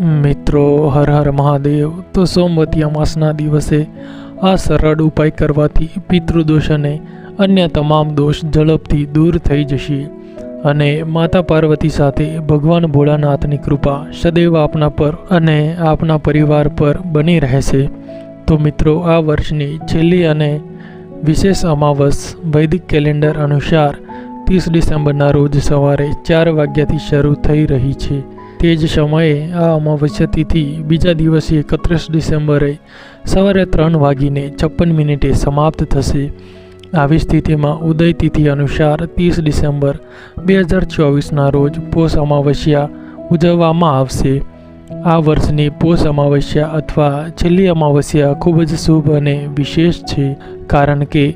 મિત્રો, હર હર મહાદેવ. તો સોમવતી અમાસના દિવસે આ સરળ ઉપાય કરવાથી પિતૃદોષ અને અન્ય તમામ દોષ ઝડપથી દૂર થઈ જશે. અને માતા પાર્વતી સાથે ભગવાન ભોળાનાથની કૃપા સદૈવ આપના પર અને આપના પરિવાર પર બની રહેશે. તો મિત્રો, આ વર્ષની છેલ્લી અને વિશેષ અમાવસ વૈદિક કેલેન્ડર અનુસાર ત્રીસ ડિસેમ્બરના રોજ સવારે ચાર વાગ્યાથી શરૂ થઈ રહી છે. તે જ સમયે આ અમાવસ્યા તિથિ બીજા દિવસે એકત્રીસ ડિસેમ્બરે સવારે ત્રણ વાગીને છપ્પન મિનિટે સમાપ્ત થશે. આવી સ્થિતિમાં ઉદય તિથિ અનુસાર ત્રીસ ડિસેમ્બર બે હજાર ચોવીસના રોજ પોષ અમાવસ્યા ઉજવવામાં આવશે. આ વર્ષની પોષ અમાવસ્યા અથવા છેલ્લી અમાવસ્યા ખૂબ જ શુભ અને વિશેષ છે, કારણ કે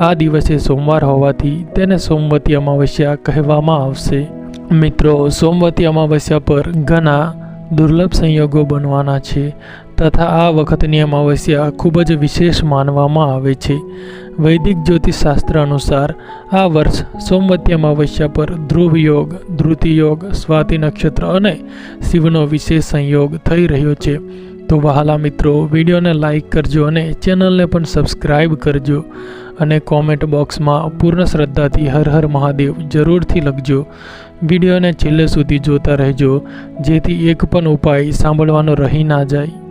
આ દિવસે સોમવાર હોવાથી તેને સોમવતી અમાવસ્યા કહેવામાં આવશે. મિત્રો, સોમવતી અમાવસ્યા પર ઘણા દુર્લભ સંયોગો બનવાના છે તથા આ વખતની અમાવસ્યા ખૂબ જ વિશેષ માનવામાં આવે છે. વૈદિક જ્યોતિષશાસ્ત્ર અનુસાર, આ વર્ષ સોમવતી અમાવસ્યા પર ધ્રુવ યોગ ધૃતિ યોગ, સ્વાતિ નક્ષત્ર અને શિવનો વિશેષ સંયોગ થઈ રહ્યો છે. તો વહાલા મિત્રો, વિડીયોને લાઇક કરજો અને ચેનલને પણ સબસ્ક્રાઈબ કરજો અને કોમેન્ટ બોક્સમાં પૂર્ણ શ્રદ્ધાથી હર હર મહાદેવ જરૂરથી લખજો. વિડીયોને છેલ્લે સુધી જોતા રહેજો. જેથી એક પણ ઉપાય સાંભળવાનો રહી ના જાય.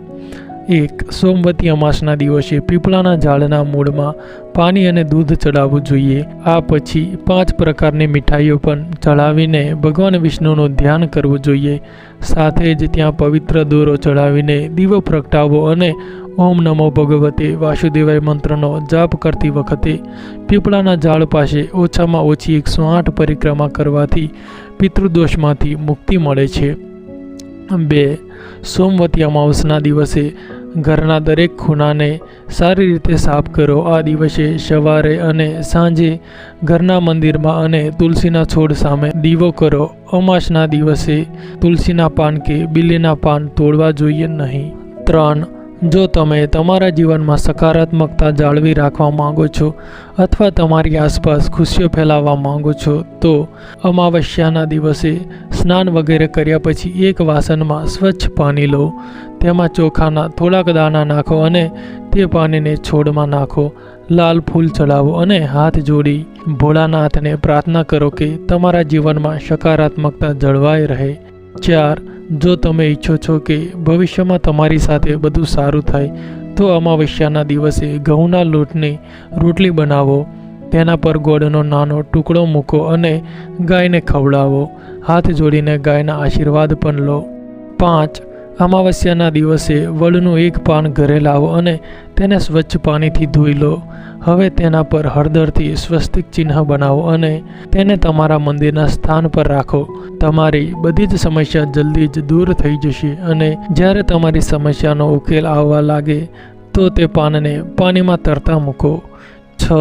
એક સોમવતી અમાસના દિવસે પીપળાના ઝાડના મૂળમાં પાણી અને દૂધ ચડાવવું જોઈએ. આ પછી પાંચ પ્રકારની મીઠાઈઓ પણ ચડાવીને ભગવાન વિષ્ણુનું ધ્યાન કરવું જોઈએ. સાથે જ ત્યાં પવિત્ર દોરો ચડાવીને દીવો પ્રગટાવવો અને ઓમ નમો ભગવતે વાસુદેવાય મંત્રનો જાપ કરતી વખતે પીપળાના ઝાડ પાસે ઓછામાં ઓછી એકસો આઠ પરિક્રમા કરવાથી પિતૃદોષમાંથી મુક્તિ મળે છે. બે સોમવતી અમાવસના દિવસે ઘરના દરેક ખૂણાને સારી રીતે સાફ કરો. આ દિવસે સવારે અને સાંજે ઘરના મંદિરમાં અને તુલસીના છોડ સામે દીવો કરો. અમાસના દિવસે તુલસીના પાન કે બિલીના પાન તોડવા જોઈએ નહીં. ત્રણ જો તમે તમારા જીવનમાં સકારાત્મકતા જાળવી રાખવા માંગો છો અથવા તમારી આસપાસ ખુશીઓ ફેલાવવા માંગો છો, તો અમાવસ્યાના દિવસે સ્નાન વગેરે કર્યા પછી એક વાસણમાં સ્વચ્છ પાણી લો. તેમાં ચોખાના થોડાક દાણા નાખો અને તે પાણીને છોડમાં નાખો. લાલ ફૂલ ચડાવો અને હાથ જોડી ભોળાનાથને પ્રાર્થના કરો કે તમારા જીવનમાં સકારાત્મકતા જળવાઈ રહે. ચાર જો તમે ઈચ્છો છો કે ભવિષ્યમાં તમારી સાથે બધું સારું થાય, તો અમાવસ્યાના દિવસે ઘઉંના લોટની રોટલી બનાવો, તેના પર ગોળનો નાનો ટુકડો મૂકો અને ગાયને ખવડાવો. હાથ જોડીને ગાયના આશીર્વાદ પણ લો. પાંચ અમાવસ્યાના દિવસે વડનું એક પાન ઘરે લાવો અને તેને સ્વચ્છ પાણીથી ધોઈ લો. હવે તેના પર હળદરથી સ્વસ્તિક ચિહ્ન બનાવો અને તેને તમારા મંદિરના સ્થાન પર રાખો. તમારી બધી જ સમસ્યા જલ્દી જ દૂર થઈ જશે અને જ્યારે તમારી સમસ્યાનો ઉકેલ આવવા લાગે તો તે પાનને પાણીમાં તરતા મૂકો. છ.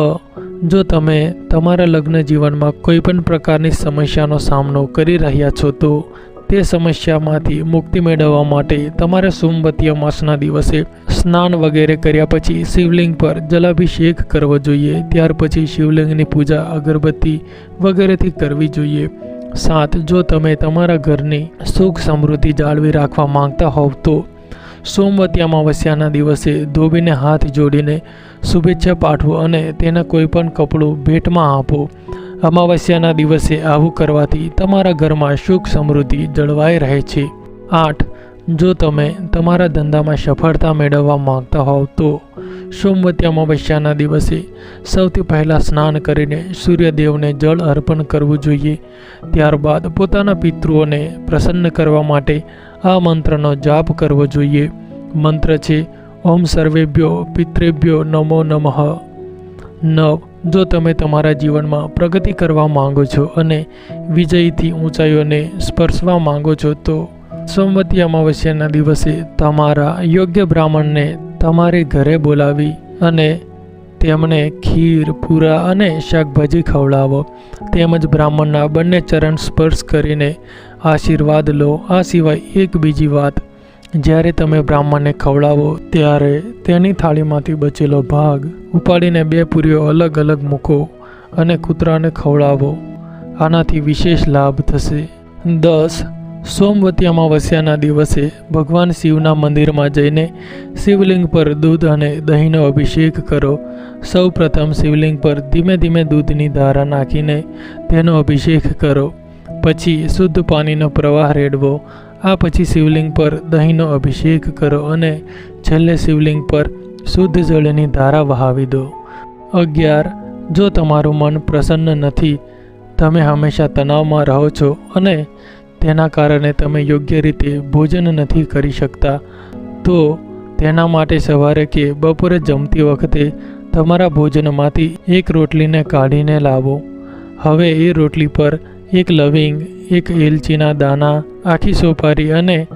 જો તમે તમારા લગ્ન જીવનમાં કોઈ પણ પ્રકારની સમસ્યાનો સામનો કરી રહ્યા છો તો તે સમસ્યામાંથી મુક્તિ મેળવવા માટે તમારે સોમવતી અમાસના દિવસે સ્નાન વગેરે કર્યા પછી શિવલિંગ પર જલાભિષેક કરવો જોઈએ. ત્યાર પછી શિવલિંગની પૂજા અગરબત્તી વગેરેથી કરવી જોઈએ. સાત, જો તમે તમારા ઘરની સુખ સમૃદ્ધિ જાળવી રાખવા માંગતા હોવ તો સોમવતી અમાવસ્યાના દિવસે ધોબીને હાથ જોડીને શુભેચ્છા પાઠવો અને તેના કોઈપણ કપડું ભેટમાં આપો. અમાવસ્યાના દિવસે આવું કરવાથી તમારા ઘરમાં સુખ સમૃદ્ધિ જળવાઈ રહે છે. આઠ, જો તમે તમારા ધંધામાં સફળતા મેળવવા માંગતા હોવ તો સોમવતી અમાવસ્યાના દિવસે સૌથી પહેલાં સ્નાન કરીને સૂર્યદેવને જળ અર્પણ કરવું જોઈએ. ત્યારબાદ પોતાના પિતૃઓને પ્રસન્ન કરવા માટે આ મંત્રનો જાપ કરવો જોઈએ. મંત્ર છે, ઓમ સર્વેભ્યો પિતૃભ્યો નમો નમઃ. નવ જો તમે તમારા જીવનમાં પ્રગતિ કરવા માંગો છો અને વિજયથી ઊંચાઈઓને સ્પર્શવા માંગો છો, તો સોમવતી અમાવસ્યાના દિવસે તમારા યોગ્ય બ્રાહ્મણને તમારે ઘરે બોલાવી અને તેમને ખીર, પૂરા અને શાકભાજી ખવડાવો. તેમજ બ્રાહ્મણના બંને ચરણ સ્પર્શ કરીને આશીર્વાદ લો. આ સિવાય એક બીજી વાત જ્યારે તમે બ્રાહ્મણને ખવડાવો ત્યારે તેની થાળીમાંથી બચેલો ભાગ ઉપાડીને બે પૂરીઓ અલગ અલગ મૂકો અને કૂતરાને ખવડાવો. આનાથી વિશેષ લાભ થશે. દસ, સોમવતી અમાવસ્યાના દિવસે ભગવાન શિવના મંદિરમાં જઈને શિવલિંગ પર દૂધ અને દહીંનો અભિષેક કરો. સૌ પ્રથમ શિવલિંગ પર ધીમે ધીમે દૂધની ધારા નાખીને તેનો અભિષેક કરો. પછી શુદ્ધ પાણીનો પ્રવાહ રેડવો આ પછી શિવલિંગ પર દહીંનો અભિષેક કરો અને છેલ્લે શિવલિંગ પર શુદ્ધ જળની ધારા વહાવી દો. અગિયાર, જો તમારું મન પ્રસન્ન નથી, તમે હંમેશા તણાવમાં રહો છો અને તેના કારણે તમે યોગ્ય રીતે ભોજન નથી કરી શકતા, તો તેના માટે સવારે કે બપોરે જમતી વખતે તમારા ભોજનમાંથી એક રોટલીને કાઢીને લાવો. હવે એ રોટલી પર એક લવિંગ એક એલચીના દાણા આખી સોપારી અને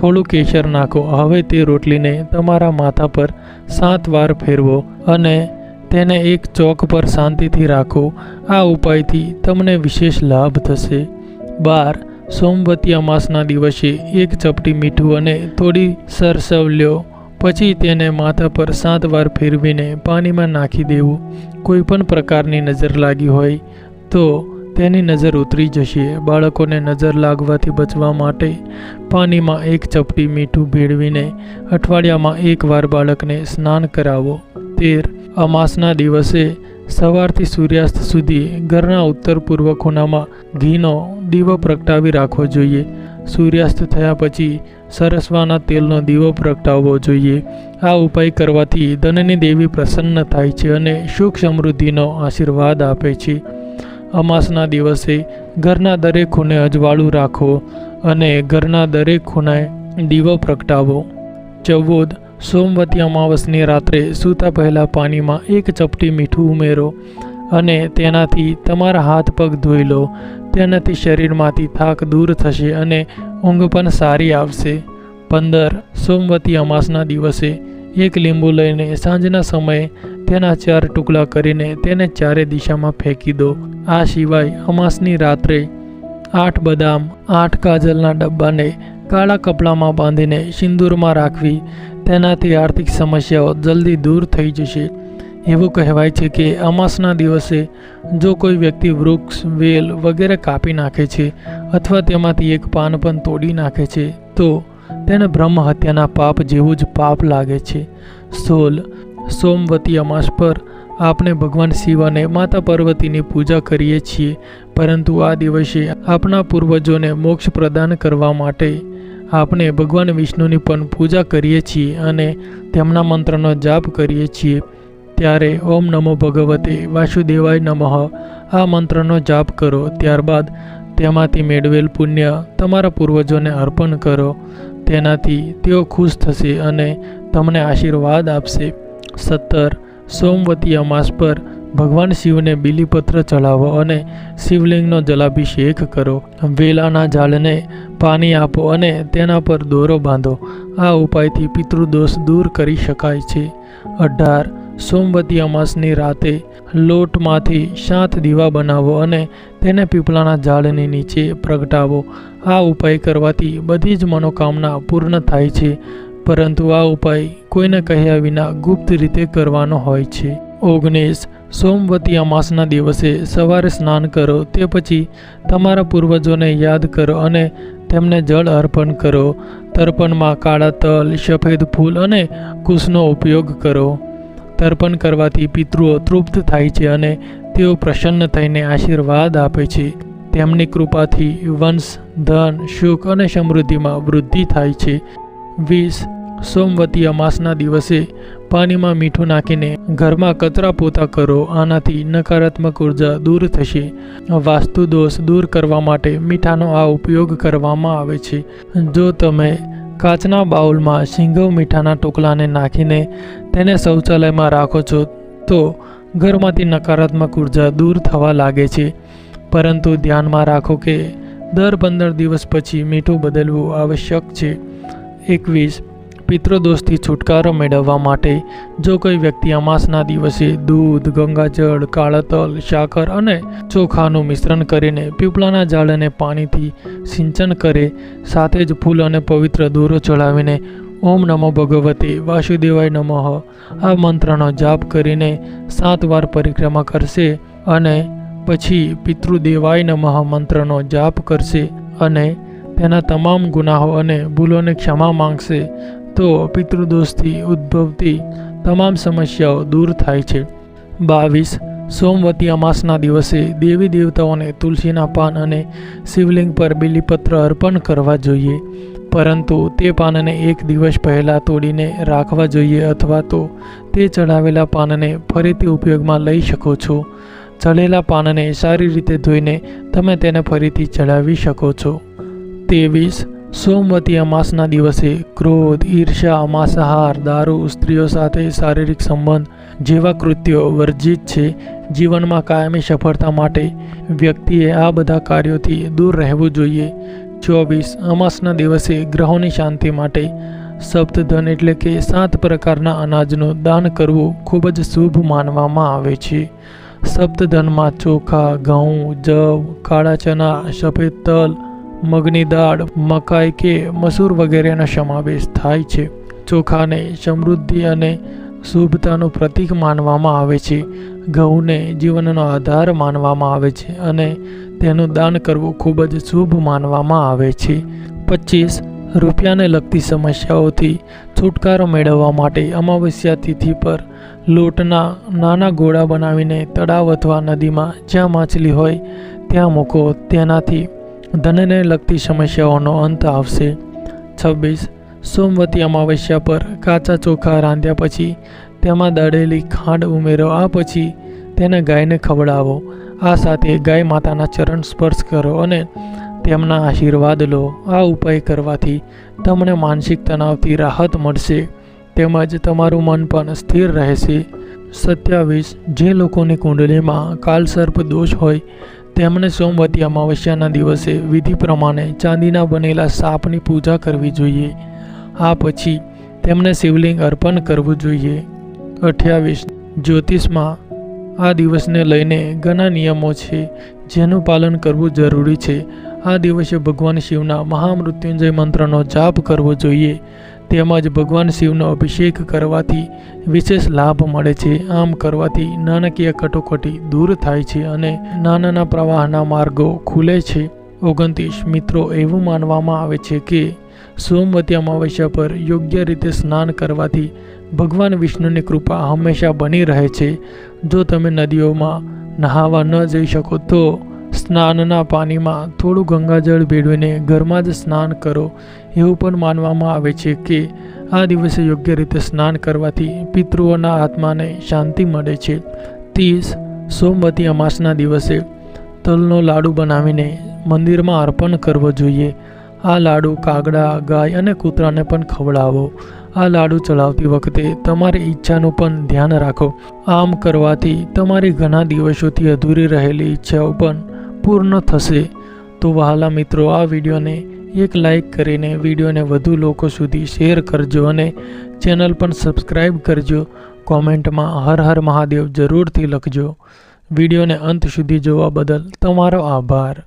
થોડું કેસર નાખો. હવે તે રોટલીને તમારા માથા પર સાત વાર ફેરવો અને તેને એક ચોક પર શાંતિથી રાખો. આ ઉપાયથી તમને વિશેષ લાભ થશે. બાર, સોમવતી અમાસના દિવસે એક ચપટી મીઠું અને થોડી સરસવ લ્યો પછી તેને માથા પર સાત વાર ફેરવીને પાણીમાં નાખી દેવું. કોઈ પણ પ્રકારની નજર લાગી હોય તો તેની નજર ઉતરી જશે. બાળકોને નજર લાગવાથી બચવા માટે પાણીમાં એક ચપટી મીઠું ભેળવીને અઠવાડિયામાં એકવાર બાળકને સ્નાન કરાવો. તેર. અમાસના દિવસે સવારથી સૂર્યાસ્ત સુધી ઘરના ઉત્તર પૂર્વ ખૂણામાં ઘીનો દીવો પ્રગટાવી રાખવો જોઈએ. સૂર્યાસ્ત થયા પછી સરસવાના તેલનો દીવો પ્રગટાવવો જોઈએ. આ ઉપાય કરવાથી ધનની દેવી પ્રસન્ન થાય છે અને સુખ સમૃદ્ધિનો આશીર્વાદ આપે છે. અમાસના દિવસે ઘરના દરેક ખૂણે અજવાળું રાખો અને ઘરના દરેક ખૂણે દીવો પ્રગટાવો. ચૌદ, સોમવતી અમાવસની રાત્રે સૂતા પહેલાં પાણીમાં એક ચપટી મીઠું ઉમેરો અને તેનાથી તમારા હાથ પગ ધોઈ લો. તેનાથી શરીરમાંથી થાક દૂર થશે અને ઊંઘ પણ સારી આવશે. પંદર, સોમવતી અમાસના દિવસે એક લીંબુ લઈને સાંજના સમયે તેના ચાર ટુકડા કરીને તેને ચારે દિશામાં ફેંકી દો. આ સિવાય અમાસની રાત્રે આઠ બદામ, આઠ કાજલના ડબ્બાને કાળા કપડામાં બાંધીને સિંદૂરમાં રાખવી તેનાથી આર્થિક સમસ્યાઓ જલ્દી દૂર થઈ જશે. એવું કહેવાય છે કે અમાસના દિવસે જો કોઈ વ્યક્તિ વૃક્ષ, વેલ વગેરે કાપી નાખે છે અથવા તેમાંથી એક પાન પણ તોડી નાખે છે, તો તેને બ્રહ્મ હત્યાના પાપ જેવું જ પાપ લાગે છે. સોલ, સોમવતી અમાસ પર આપણે ભગવાન શિવ અને માતા પાર્વતીની પૂજા કરીએ છીએ, પરંતુ આ દિવસે આપણા પૂર્વજોને મોક્ષ પ્રદાન કરવા માટે આપણે ભગવાન વિષ્ણુની પણ પૂજા કરીએ છીએ અને તેમના મંત્રનો જાપ કરીએ છીએ. ત્યારે ઓમ નમો ભગવતે વાસુદેવાય નમઃ. આ મંત્રનો જાપ કરો, ત્યારબાદ તેમાંથી મેળવેલ પુણ્ય તમારા પૂર્વજોને અર્પણ કરો. તેનાથી તેઓ ખુશ થશે અને તમને આશીર્વાદ આપશે. સત્તર સોમવતી અમાસ પર ભગવાન શિવને બિલીપત્ર ચઢાવો અને શિવલિંગનો જલાભિષેક કરો. વેલાના ઝાડને પાણી આપો અને તેના પર દોરો બાંધો. આ ઉપાયથી પિતૃદોષ દૂર કરી શકાય છે. અઢાર. સોમવતી અમાસની રાતે લોટમાંથી સાત દીવા બનાવો અને તેને પીપળાના ઝાડની નીચે પ્રગટાવો. આ ઉપાય કરવાથી બધી જ મનોકામના પૂર્ણ થાય છે. પરંતુ આ ઉપાય કોઈને કહ્યા વિના ગુપ્ત રીતે કરવાનો હોય છે. ઓગણીસ, સોમવતી અમાસના દિવસે સવારે સ્નાન કરો, તે પછી તમારા પૂર્વજોને યાદ કરો અને તેમને જળ અર્પણ કરો. તર્પણમાં કાળા તલ, સફેદ ફૂલ અને કુશનો ઉપયોગ કરો. તર્પણ કરવાથી પિતૃઓ તૃપ્ત થાય છે અને તેઓ પ્રસન્ન થઈને આશીર્વાદ આપે છે. તેમની કૃપાથી વંશ, ધન, સુખ અને સમૃદ્ધિમાં વૃદ્ધિ થાય છે. વીસ સોમવતી અમાસના દિવસે પાણીમાં મીઠું નાખીને ઘરમાં કચરા પોતા કરો. આનાથી નકારાત્મક ઊર્જા દૂર થશે. વાસ્તુ દોષ દૂર કરવા માટે મીઠાનો આ ઉપયોગ કરવામાં આવે છે. જો તમે કાચના બાઉલમાં સિંગવ મીઠાના ટોકલાને નાખીને તેને શૌચાલયમાં રાખો છો, તો ઘરમાંથી નકારાત્મક ઊર્જા દૂર થવા લાગે છે. પરંતુ ધ્યાનમાં રાખો કે દર પંદર દિવસ પછી મીઠું બદલવું આવશ્યક છે. એકવીસ. પિતૃદોષથી છુટકારો મેળવવા માટે જો કોઈ વ્યક્તિ અમાસના દિવસે દૂધ, ગંગાજળ કાળા તલ સાકર અને ચોખાનું મિશ્રણ કરીને પીપળાના ઝાડને પાણીથી સિંચન કરે, સાથે જ ફૂલ અને પવિત્ર દોરો ચડાવીને ઓમ નમો ભગવતે વાસુદેવાય નમઃ. આ મંત્રનો જાપ કરીને સાત વાર પરિક્રમા કરશે અને પછી પિતૃદેવાય નમઃ મંત્રનો જાપ કરશે અને તેના તમામ ગુનાહો અને ભૂલોને ક્ષમા માંગશે, તો પિતૃદોષથી ઉદ્ભવતી તમામ સમસ્યાઓ દૂર થાય છે. બાવીસ. સોમવતી અમાસના દિવસે દેવી દેવતાઓને તુલસીના પાન અને શિવલિંગ પર બિલીપત્ર અર્પણ કરવા જોઈએ. પરંતુ તે પાનને એક દિવસ પહેલાં તોડીને રાખવા જોઈએ અથવા તો તે ચડાવેલા પાનને ફરીથી ઉપયોગમાં લઈ શકો છો. ચડેલા પાનને સારી રીતે ધોઈને તમે તેને ફરીથી ચડાવી શકો છો. ત્રેવીસ સોમવતી અમાસના દિવસે ક્રોધ ઈર્ષા માંસાહાર, દારૂ, સ્ત્રીઓ સાથે શારીરિક સંબંધ જેવા કૃત્યો વર્જિત છે. જીવનમાં કાયમી સફળતા માટે વ્યક્તિએ આ બધા કાર્યોથી દૂર રહેવું જોઈએ. ચોવીસ અમાસના દિવસે ગ્રહોની શાંતિ માટે સપ્તધન એટલે કે સાત પ્રકારના અનાજનું દાન કરવું ખૂબ જ શુભ માનવામાં આવે છે. સપ્તધનમાં ચોખા, ઘઉં, જવ, કાળા ચના સફેદ તલ મગની દાળ, મકાઈ કે મસૂર વગેરેનો સમાવેશ થાય છે. ચોખાને સમૃદ્ધિ અને શુભતાનું પ્રતીક માનવામાં આવે છે. ઘઉંને જીવનનો આધાર માનવામાં આવે છે અને તેનું દાન કરવું ખૂબ જ શુભ માનવામાં આવે છે. પચીસ, રૂપિયાને લગતી સમસ્યાઓથી છુટકારો મેળવવા માટે અમાવસ્યા તિથિ પર લોટના નાના ગોળા બનાવીને તળાવ અથવા નદીમાં જ્યાં માછલી હોય ત્યાં મૂકો. તેનાથી ધનને લગતી સમસ્યાઓનો અંત આવશે. છવ્વીસ, સોમવતી અમાવસ્યા પર કાચા ચોખા રાંધ્યા પછી તેમાં દળેલી ખાંડ ઉમેરો, આ પછી તેને ગાયને ખવડાવો. આ સાથે ગાય માતાના ચરણ સ્પર્શ કરો અને તેમના આશીર્વાદ લો. આ ઉપાય કરવાથી તમને માનસિક તણાવથી રાહત મળશે. તેમજ તમારું મન પણ સ્થિર રહેશે. સત્યાવીસ, જે લોકોની કુંડલીમાં કાલસર્પ દોષ હોય તેમણે સોમવતી અમાવસ્યાના દિવસે વિધિ પ્રમાણે ચાંદીના બનેલા સાપની પૂજા કરવી જોઈએ. આ પછી તેમણે શિવલિંગ અર્પણ કરવું જોઈએ. અઠ્યાવીસ જ્યોતિષમાં આ દિવસને લઈને ઘણા નિયમો છે જેનું પાલન કરવું જરૂરી છે. આ દિવસે ભગવાન શિવના મહામૃત્યુંજય મંત્રનો જાપ કરવો જોઈએ. તેમજ ભગવાન શિવનો અભિષેક કરવાથી વિશેષ લાભ મળે છે. આમ કરવાથી નાણાકીય કટોકટી દૂર થાય છે અને નાનાના પ્રવાહના માર્ગો ખુલે છે. ઓગણત્રીસ મિત્રો, એવું માનવામાં આવે છે કે સોમવતી અમાવસ્યા પર યોગ્ય રીતે સ્નાન કરવાથી ભગવાન વિષ્ણુની કૃપા હંમેશા બની રહે છે. જો તમે નદીઓમાં નહાવા ન જઈ શકો તો સ્નાનના પાણીમાં થોડું ગંગાજળ ભેળવીને ઘરમાં જ સ્નાન કરો. એવું પણ માનવામાં આવે છે કે આ દિવસે યોગ્ય રીતે સ્નાન કરવાથી પિતૃઓના આત્માને શાંતિ મળે છે. તીસ સોમવતી અમાસના દિવસે તલનો લાડુ બનાવીને મંદિરમાં અર્પણ કરવો જોઈએ. આ લાડુ કાગડા, ગાય અને કૂતરાને પણ ખવડાવો. આ લાડુ ચડાવતી વખતે તમારી ઈચ્છાનું પણ ધ્યાન રાખો. આમ કરવાથી તમારી ઘણા દિવસોથી અધૂરી રહેલી ઈચ્છાઓ પણ પૂર્ણ થશે. તો વહાલા મિત્રો, આ વિડીયોને એક લાઈક કરીને વિડીયોને વધુ લોકો સુધી શેર કરજો અને ચેનલ પણ સબસ્ક્રાઈબ કરજો. કોમેન્ટમાં હર હર મહાદેવ જરૂરથી લખજો. વિડીયોને અંત સુધી જોવા બદલ તમારો આભાર.